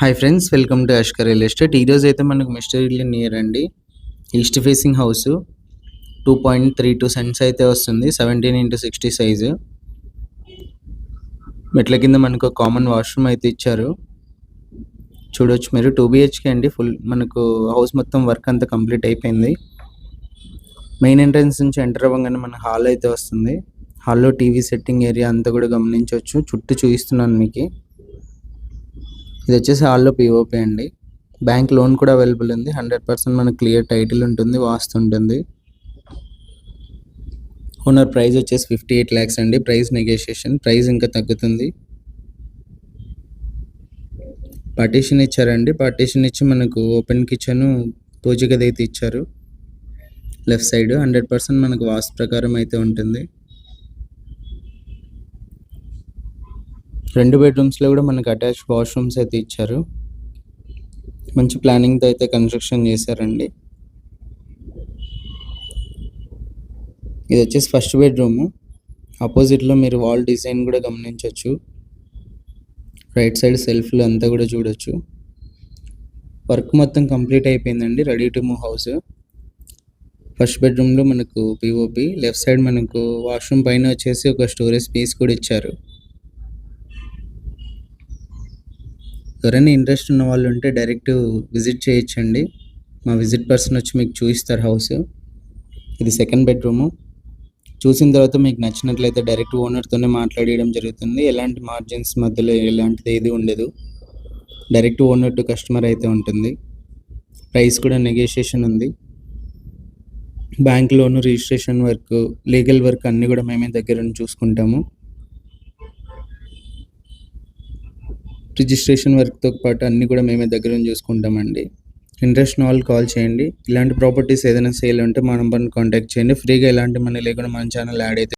Hi friends welcome to Ashkar real estate ఈరోజు అయితే మనకు మిస్టర్ ఇల్లు నియర్ అండి. East facing house two point three two cents అయితే వస్తుంది. సెవెంటీన్ ఇంటూ సిక్స్టీ సైజు మెట్ల కింద మనకు కామన్ వాష్రూమ్ అయితే ఇచ్చారు. చూడొచ్చు మీరు. టూ బిహెచ్కే అండి. ఫుల్ మనకు హౌస్ మొత్తం వర్క్ అంతా కంప్లీట్ అయిపోయింది. మెయిన్ ఎంట్రన్స్ నుంచి ఎంటర్ అవ్వగానే మన హాల్ అయితే వస్తుంది. హాల్లో టీవీ సెట్టింగ్ ఏరియా అంతా కూడా గమనించవచ్చు. చుట్టూ చూపిస్తున్నాను మీకు. ఇది వచ్చేసి హాల్లో పిఓపి అండి. బ్యాంక్ లోన్ కూడా అవైలబుల్ ఉంది. హండ్రెడ్ పర్సెంట్ మనకు క్లియర్ టైటిల్ ఉంటుంది వాస్తు ఉంటుంది. ఓనర్ ప్రైస్ వచ్చేసి ఫిఫ్టీ ఎయిట్ ల్యాక్స్ అండి. ప్రైస్ నెగోషియేషన్ ప్రైస్ ఇంకా తగ్గుతుంది. పార్టీషన్ ఇచ్చారండి. పార్టీషన్ ఇచ్చి మనకు ఓపెన్ కిచెన్ పూజ గది అయితే ఇచ్చారు. లెఫ్ట్ సైడ్ హండ్రెడ్ పర్సెంట్ మనకు వాస్తు ప్రకారం అయితే ఉంటుంది. రెండు బెడ్రూమ్స్లో కూడా మనకు అటాచ్ వాష్రూమ్స్ అయితే ఇచ్చారు. మంచి ప్లానింగ్తో అయితే కన్స్ట్రక్షన్ చేశారండి. ఇది వచ్చేసి ఫస్ట్ బెడ్రూము ఆపోజిట్లో మీరు వాల్ డిజైన్ కూడా గమనించవచ్చు రైట్ సైడ్ సెల్ఫ్లు అంతా కూడా చూడొచ్చు. వర్క్ మొత్తం కంప్లీట్ అయిపోయిందండి ready to move house first బెడ్రూమ్లో మనకు పిఓపి లెఫ్ట్ సైడ్ మనకు వాష్రూమ్ పైన వచ్చేసి ఒక స్టోరేజ్ స్పేస్ కూడా ఇచ్చారు. ఎవరైనా ఇంట్రెస్ట్ ఉన్న వాళ్ళు ఉంటే డైరెక్ట్ విజిట్ చేయొచ్చండి. మా విజిట్ పర్సన్ వచ్చి మీకు చూపిస్తారు హౌస్ ఇది సెకండ్ బెడ్రూము చూసిన తర్వాత మీకు నచ్చినట్లయితే డైరెక్ట్ ఓనర్తోనే మాట్లాడడం జరుగుతుంది. ఎలాంటి మార్జిన్స్ మధ్యలో ఎలాంటిది ఏది ఉండదు. డైరెక్ట్ ఓనర్ టు కస్టమర్ అయితే ఉంటుంది. ప్రైస్ కూడా నెగోషియేషన్ ఉంది. Bank loan registration work legal work అన్నీ కూడా మేమే దగ్గర నుంచి చూసుకుంటాము. రిజిస్ట్రేషన్ వర్క్తో పాటు అన్నీ కూడా మేమే దగ్గర నుంచి చూసుకుంటామండి. ఇంట్రెస్ట్ ఉన్న వాళ్ళు కాల్ చేయండి. ఇలాంటి ప్రాపర్టీస్ ఏదైనా సేల్ ఉంటే మా నెంబర్ని కాంటాక్ట్ చేయండి. ఫ్రీగా ఎలాంటి మనీ లేకుండా మన ఛానల్ యాడ్ అయితే